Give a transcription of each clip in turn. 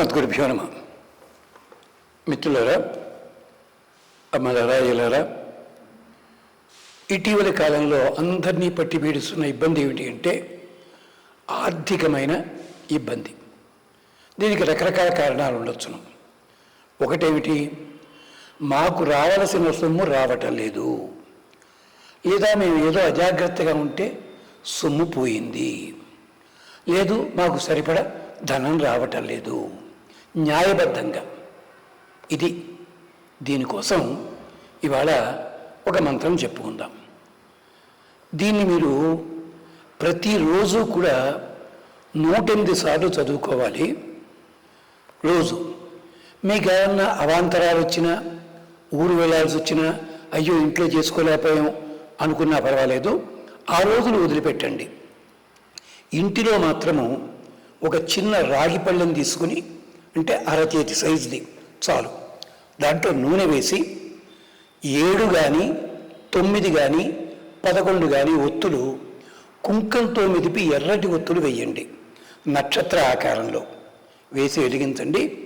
గురుభ్యో నమ. మిత్రులారా అమ్మలరా ఇలారా ఇటీవలి కాలంలో అందరినీ పట్టి పీడిస్తున్న ఇబ్బంది ఏమిటి అంటే ఆర్థికమైన ఇబ్బంది. దీనికి రకరకాల కారణాలు ఉండొచ్చును. ఒకటేమిటి? మాకు రావాల్సిన సొమ్ము రావటం లేదు. లేదా మేము ఏదో అజాగ్రత్తగా ఉంటే సొమ్ము పోయింది. లేదు మాకు సరిపడ ధనం రావటం లేదు. న్యాయబద్ధంగా. ఇది దీనికోసం ఇవాళ ఒక మంత్రం చెప్పుకుందాం. దీన్ని మీరు ప్రతిరోజు కూడా నూటెనిమిది సార్లు చదువుకోవాలి. రోజు మీకు ఏమన్నా అవాంతరాలు వచ్చినా ఊరు వెళ్ళాల్సి వచ్చినా అయ్యో ఇంట్లో చేసుకోలేకపోయాం అనుకున్నా పర్వాలేదు ఆ రోజులు వదిలిపెట్టండి. ఇంటిలో మాత్రము ఒక చిన్న రాగి పళ్ళెం తీసుకుని అంటే అరచేతి సైజుది. చాలు. దాంట్లో నూనె వేసి ఏడు కానీ తొమ్మిది కానీ పదకొండు కానీ ఒత్తులు కుంకంతో మెదిపి ఎర్రటి ఒత్తులు వేయండి. నక్షత్ర ఆకారంలో. వేసి వెలిగించండి.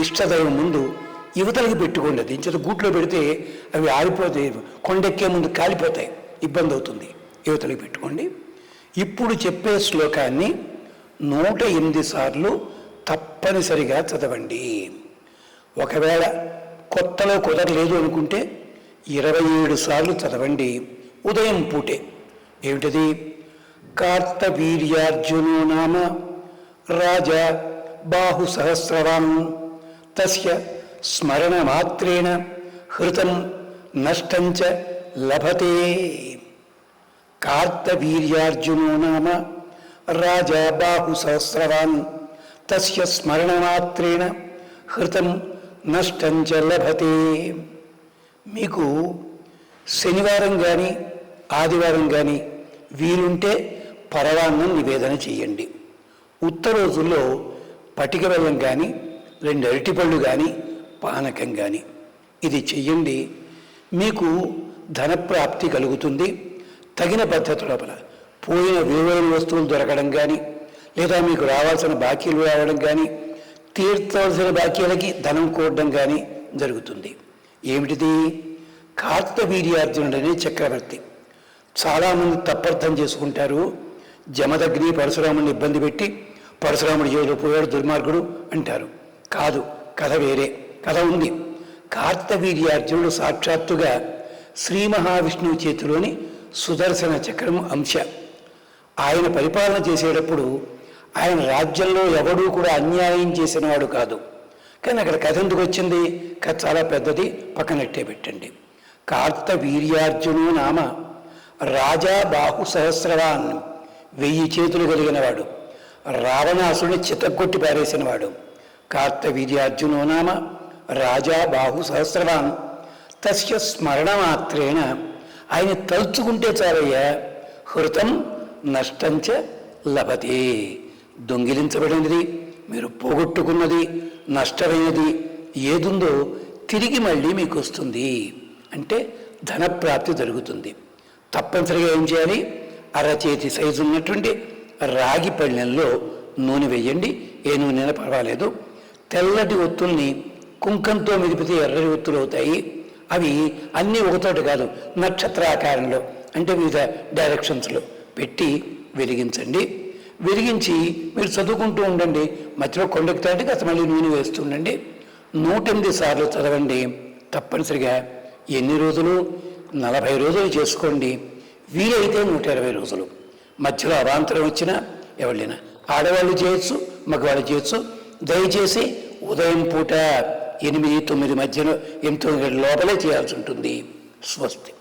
ఇష్టదైవం ముందు యువతలకి పెట్టుకోండి. అది ఇంచేత గూట్లో పెడితే అవి ఆరిపోతాయి కొండెక్కే ముందు కాలిపోతాయి. ఇబ్బంది అవుతుంది యువతలకి పెట్టుకోండి. ఇప్పుడు చెప్పే శ్లోకాన్ని నూట ఎనిమిది సార్లు తప్పనిసరిగా చదవండి. ఒకవేళ కొత్తలో కుదరలేదు అనుకుంటే ఇరవై ఏడు సార్లు చదవండి. ఉదయం పూటే. ఏమిటది? కార్తవీర్యార్జునో నామ రాజా బాహు సహస్రవాన్ తస్య స్మరణ మాత్రేణ హృతం నష్టంచ లభతే. కార్తవీర్యార్జునో నామ రాజా బాహు సహస్రవాన్ తస్య స్మరణమాత్రేణ హృతం నష్టంచ లభతే మీకు శనివారం కానీ ఆదివారం కానీ వీలుంటే పరవాన్నం నివేదన చేయండి. ఉత్తర రోజుల్లో పటిక బెల్లం కానీ రెండు అరటిపళ్ళు కానీ పానకం కానీ ఇది చెయ్యండి మీకు ధనప్రాప్తి కలుగుతుంది. తగిన పద్ధతుల పోయిన విలువైన వస్తువులు దొరకడం కానీ లేదా మీకు రావాల్సిన బాకీలు రావడం కానీ తీర్చవలసిన బాకీలకి ధనం కూడడం కానీ జరుగుతుంది. ఏమిటిది? కార్తవీర్యార్జునుడు అనే చక్రవర్తి. చాలామంది తప్పర్థం చేసుకుంటారు. జమదగ్ని పరశురాముడిని ఇబ్బంది పెట్టి పరశురాముడు జైలు పోయాడు దుర్మార్గుడు అంటారు. కాదు కథ వేరే. కథ ఉంది. కార్తవీర్యార్జునుడు సాక్షాత్తుగా శ్రీ మహావిష్ణువు చేతిలోని సుదర్శన చక్రము అంశ. ఆయన పరిపాలన చేసేటప్పుడు ఆయన రాజ్యంలో ఎవడూ కూడా అన్యాయం చేసినవాడు కాదు. కానీ అక్కడ కథ ఎందుకు వచ్చింది? కథ చాలా పెద్దది. పక్కనట్టే పెట్టండి. కార్తవీర్యార్జును నామ రాజా బాహు సహస్రవాన్ వెయ్యి చేతులు కలిగినవాడు. రావణాసుని చితగొట్టి పారేసినవాడు. కార్తవీర్యార్జునో నామ రాజా బాహు సహస్రవాన్ తస్య స్మరణ మాత్రేణ ఆయన తలుచుకుంటే చాలయ్యా హృతం నష్టంచ లభతే. దొంగిలించబడినది మీరు పోగొట్టుకున్నది నష్టమైనది ఏదుందో తిరిగి మళ్ళీ మీకు వస్తుంది అంటే ధనప్రాప్తి జరుగుతుంది. తప్పనిసరిగా ఏం చేయాలి? అరచేతి సైజు ఉన్నటువంటి రాగి పళ్ళెంలో నూనె వేయండి ఏ నూనె పర్వాలేదు. తెల్లటి ఒత్తుల్ని కుంకంతో మెదిపితే ఎర్రటి ఒత్తులు అవుతాయి. అవి అన్నీ ఒకతోటి కాదు నక్షత్రాకారంలో అంటే వివిధ డైరెక్షన్స్లో పెట్టి వెలిగించండి. విరిగించి మీరు చదువుకుంటూ ఉండండి. మధ్యలో కొండెక్కుతాంటే కాస్త మళ్ళీ నూనె వేస్తుండండి నూటెనిమిది సార్లు చదవండి. తప్పనిసరిగా ఎన్ని రోజులు? నలభై రోజులు చేసుకోండి. వీలైతే నూట ఇరవై రోజులు. మధ్యలో అవాంతరం వచ్చినా ఎవరినైనా ఆడవాళ్ళు చేయొచ్చు మగవాళ్ళు చేయొచ్చు. దయచేసి ఉదయం పూట ఎనిమిది తొమ్మిది మధ్యలో ఎనిమిది తొమ్మిది లోపలే చేయాల్సి ఉంటుంది. స్వస్తి.